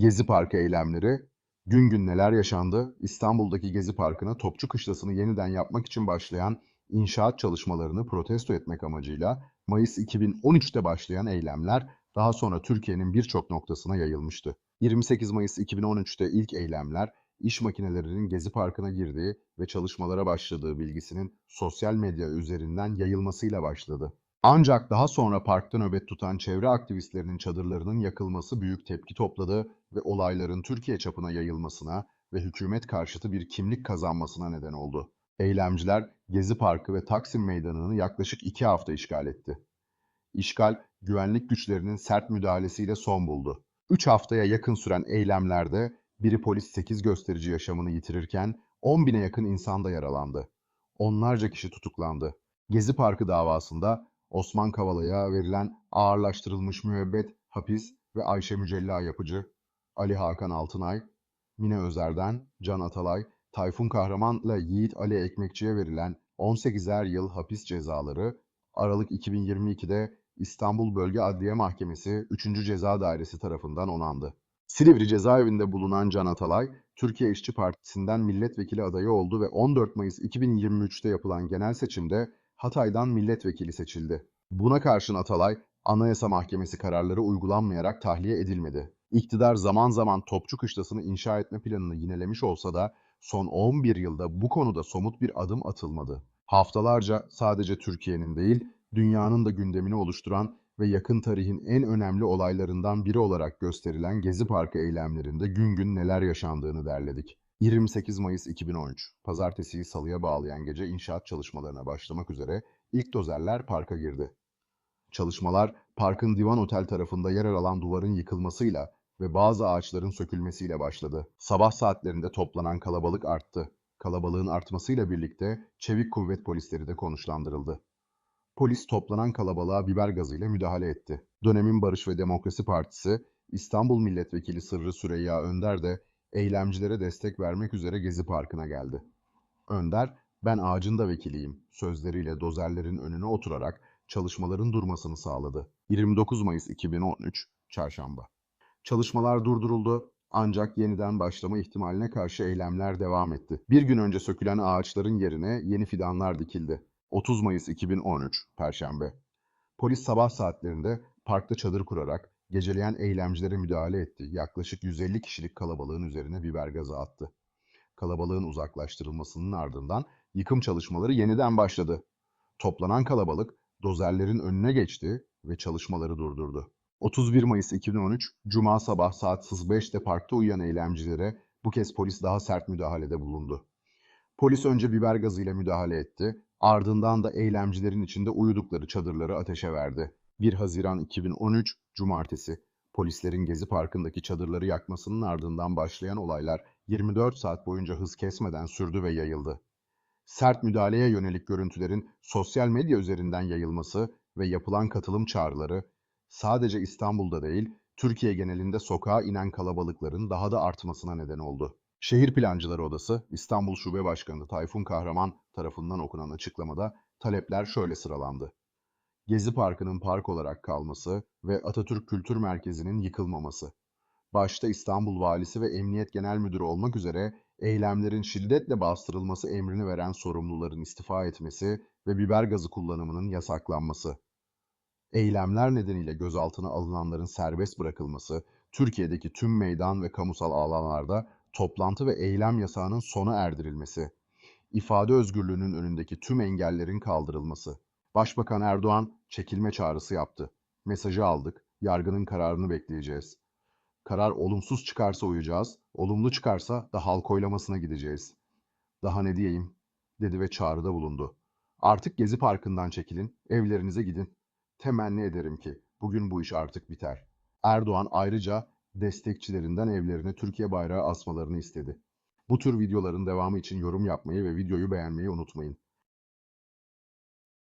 Gezi Parkı eylemleri, gün gün neler yaşandı? İstanbul'daki Gezi Parkı'na Topçu Kışlası'nı yeniden yapmak için başlayan inşaat çalışmalarını protesto etmek amacıyla Mayıs 2013'te başlayan eylemler daha sonra Türkiye'nin birçok noktasına yayılmıştı. 28 Mayıs 2013'te ilk eylemler iş makinelerinin Gezi Parkı'na girdiği ve çalışmalara başladığı bilgisinin sosyal medya üzerinden yayılmasıyla başladı. Ancak daha sonra parkta nöbet tutan çevre aktivistlerinin çadırlarının yakılması büyük tepki topladı ve olayların Türkiye çapına yayılmasına ve hükümet karşıtı bir kimlik kazanmasına neden oldu. Eylemciler Gezi Parkı ve Taksim Meydanı'nı yaklaşık iki hafta işgal etti. İşgal, güvenlik güçlerinin sert müdahalesiyle son buldu. Üç haftaya yakın süren eylemlerde biri polis 8 gösterici yaşamını yitirirken 10 bine yakın insan da yaralandı. Onlarca kişi tutuklandı. Gezi Parkı davasında Osman Kavala'ya verilen ağırlaştırılmış müebbet, hapis ve Ayşe Mücella Yapıcı, Ali Hakan Altınay, Mine Özer'den Can Atalay, Tayfun Kahraman'la Yiğit Ali Ekmekçi'ye verilen 18'er yıl hapis cezaları Aralık 2022'de İstanbul Bölge Adliye Mahkemesi 3. Ceza Dairesi tarafından onandı. Silivri cezaevinde bulunan Can Atalay, Türkiye İşçi Partisi'nden milletvekili adayı oldu ve 14 Mayıs 2023'te yapılan genel seçimde Hatay'dan milletvekili seçildi. Buna karşın Atalay, Anayasa Mahkemesi kararları uygulanmayarak tahliye edilmedi. İktidar zaman zaman Topçu Kışlası'nı inşa etme planını yinelemiş olsa da son 11 yılda bu konuda somut bir adım atılmadı. Haftalarca sadece Türkiye'nin değil, dünyanın da gündemini oluşturan ve yakın tarihin en önemli olaylarından biri olarak gösterilen Gezi Parkı eylemlerinde gün gün neler yaşandığını derledik. 28 Mayıs 2013, pazartesiyi salıya bağlayan gece inşaat çalışmalarına başlamak üzere ilk dozerler parka girdi. Çalışmalar, parkın Divan Otel tarafında yer alan duvarın yıkılmasıyla ve bazı ağaçların sökülmesiyle başladı. Sabah saatlerinde toplanan kalabalık arttı. Kalabalığın artmasıyla birlikte çevik kuvvet polisleri de konuşlandırıldı. Polis toplanan kalabalığa biber gazıyla müdahale etti. Dönemin Barış ve Demokrasi Partisi, İstanbul Milletvekili Sırrı Süreyya Önder de eylemcilere destek vermek üzere Gezi Parkı'na geldi. Önder, ben ağacın da vekiliyim sözleriyle dozerlerin önüne oturarak çalışmaların durmasını sağladı. 29 Mayıs 2013, Çarşamba. Çalışmalar durduruldu ancak yeniden başlama ihtimaline karşı eylemler devam etti. Bir gün önce sökülen ağaçların yerine yeni fidanlar dikildi. 30 Mayıs 2013, Perşembe. Polis sabah saatlerinde parkta çadır kurarak geceleyen eylemcilere müdahale etti. Yaklaşık 150 kişilik kalabalığın üzerine biber gazı attı. Kalabalığın uzaklaştırılmasının ardından yıkım çalışmaları yeniden başladı. Toplanan kalabalık dozerlerin önüne geçti ve çalışmaları durdurdu. 31 Mayıs 2013, Cuma sabah saat 05'te parkta uyuyan eylemcilere bu kez polis daha sert müdahalede bulundu. Polis önce biber gazıyla müdahale etti, ardından da eylemcilerin içinde uyudukları çadırları ateşe verdi. 1 Haziran 2013, Cumartesi. Polislerin Gezi Parkı'ndaki çadırları yakmasının ardından başlayan olaylar 24 saat boyunca hız kesmeden sürdü ve yayıldı. Sert müdahaleye yönelik görüntülerin sosyal medya üzerinden yayılması ve yapılan katılım çağrıları sadece İstanbul'da değil, Türkiye genelinde sokağa inen kalabalıkların daha da artmasına neden oldu. Şehir Plancıları Odası, İstanbul Şube Başkanı Tayfun Kahraman tarafından okunan açıklamada talepler şöyle sıralandı. Gezi Parkı'nın park olarak kalması ve Atatürk Kültür Merkezi'nin yıkılmaması. Başta İstanbul Valisi ve Emniyet Genel Müdürü olmak üzere eylemlerin şiddetle bastırılması emrini veren sorumluların istifa etmesi ve biber gazı kullanımının yasaklanması. Eylemler nedeniyle gözaltına alınanların serbest bırakılması, Türkiye'deki tüm meydan ve kamusal alanlarda toplantı ve eylem yasağının sona erdirilmesi, ifade özgürlüğünün önündeki tüm engellerin kaldırılması. Başbakan Erdoğan çekilme çağrısı yaptı. Mesajı aldık, yargının kararını bekleyeceğiz. Karar olumsuz çıkarsa uyacağız, olumlu çıkarsa da halk oylamasına gideceğiz. Daha ne diyeyim, dedi ve çağrıda bulundu. Artık Gezi Parkı'ndan çekilin, evlerinize gidin. Temenni ederim ki bugün bu iş artık biter. Erdoğan ayrıca destekçilerinden evlerine Türkiye bayrağı asmalarını istedi. Bu tür videoların devamı için yorum yapmayı ve videoyu beğenmeyi unutmayın.